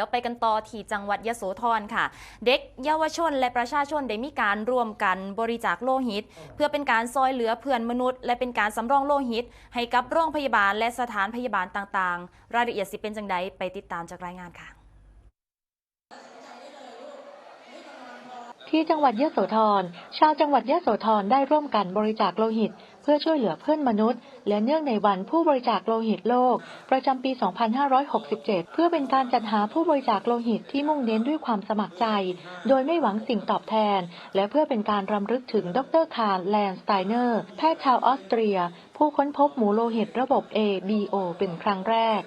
ดี๋ยวไปกันต่อที่จังหวัดยโสธรค่ะ เด็กเยาวชนและประชาชนได้มีการร่วมกันบริจาคโลหิต เพื่อเป็นการซอยเหลือเพื่อนมนุษย์ และเป็นการสำรองโลหิต ให้กับโรงพยาบาลและสถานพยาบาลต่างๆ รายละเอียดสิเป็นจังใดไปติดตามจากรายงานค่ะที่จังหวัดยโสธร ชาวจังหวัดยโสธรได้ร่วมกันบริจาคโลหิต เพื่อช่วยเหลือเพื่อนมนุษย์ และเนื่องในวันผู้บริจาคโลหิตโลก ประจำปี 2567 เพื่อเป็นการจัดหาผู้บริจาคโลหิตที่มุ่งเน้นด้วยความสมัครใจ โดยไม่หวังสิ่งตอบแทน และเพื่อเป็นการรำลึกถึงดรคาร์แลนสไตเนอร์ แพทย์ชาวออสเตรีย ผู้ค้นพบหมูโลหิตระบบ ABO เป็นครั้งแรก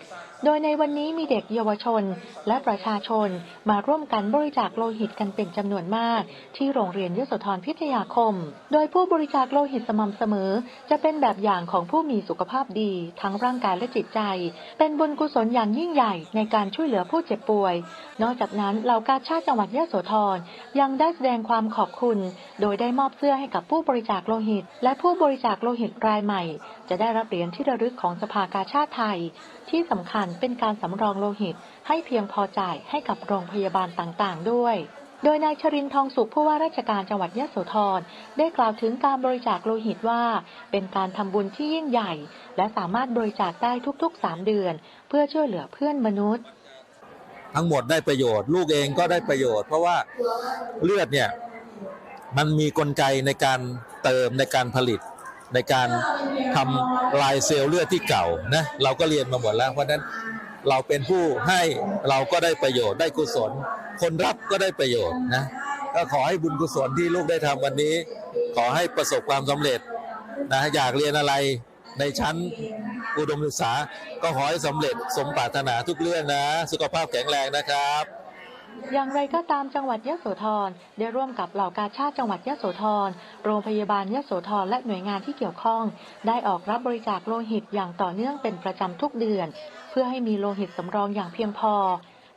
โดยในวันนี้มีเด็กเยาวชนและประชาชนมาร่วมกันบริจาคโลหิตกันเป็นจำนวนมาก ที่โรงเรียนยโสธรพิทยาคม โดยผู้บริจาคโลหิตสม่ำเสมอ จะเป็นแบบอย่างของผู้มีสุขภาพดี ทั้งร่างกายและจิตใจ เป็นบุญกุศลอย่างยิ่งใหญ่ในการช่วยเหลือผู้เจ็บป่วย นอกจากนั้นเหล่ากาชาติจังหวัดยโสธรยังได้แสดงความขอบคุณ โดยได้มอบเสื้อให้กับผู้บริจาคโลหิต และผู้บริจาคโลหิตรายใหม่จะได้รับเหรียญที่ระลึกของสภากาชาติไทย ที่สำคัญเป็นการสำรองโลหิตให้เพียงพอจ่ายให้กับโรงพยาบาลต่างๆ ด้วย โดยนายชรินทร์ทองสุขผู้ว่าราชการจังหวัดยะโสธรได้กล่าวถึงการบริจาคโลหิตว่า เป็นการทำบุญที่ยิ่งใหญ่ และสามารถบริจาคได้ทุกๆ 3 เดือน เพื่อช่วยเหลือเพื่อนมนุษย์ ทั้งหมดได้ประโยชน์ ลูกเองก็ได้ประโยชน์ เพราะว่าเลือดเนี่ยมันมีกลไกในการเติมในการผลิต ในการทำลายเซลล์เลือดที่เก่านะเราก็เรียนมาหมดแล้ว เพราะนั้นเราเป็นผู้ให้เราก็ได้ประโยชน์ได้กุศล คนรับก็ได้ประโยชน์นะก็ขอให้บุญกุศลที่ลูกได้ทำวันนี้ ขอให้ประสบความสำเร็จนะอยากเรียนอะไรในชั้นอุดมศึกษา ก็ขอให้สำเร็จสมปรารถนาทุกเรื่องนะ สุขภาพแข็งแรงนะครับ อย่างไรก็ตามจังหวัดยะโสธรได้ร่วมกับเหล่ากาชาติจังหวัดยะโสธร โรงพยาบาลยะโสธรและหน่วยงานที่เกี่ยวข้อง ได้ออกรับบริจาคโลหิตอย่างต่อเนื่องเป็นประจำทุกเดือน เพื่อให้มีโลหิตสำรองอย่างเพียงพอ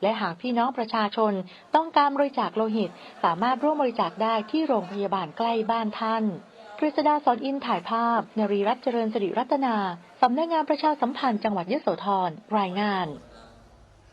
และหากพี่น้องประชาชนต้องการบริจาคโลหิต สามารถร่วมบริจาคได้ที่โรงพยาบาลใกล้บ้านท่านกฤษดาสอนอินถ่ายภาพ นรีรัตน์เจริญสิริรัตนา สำนักงานประชาสัมพันธ์จังหวัดยะโสธรรายงาน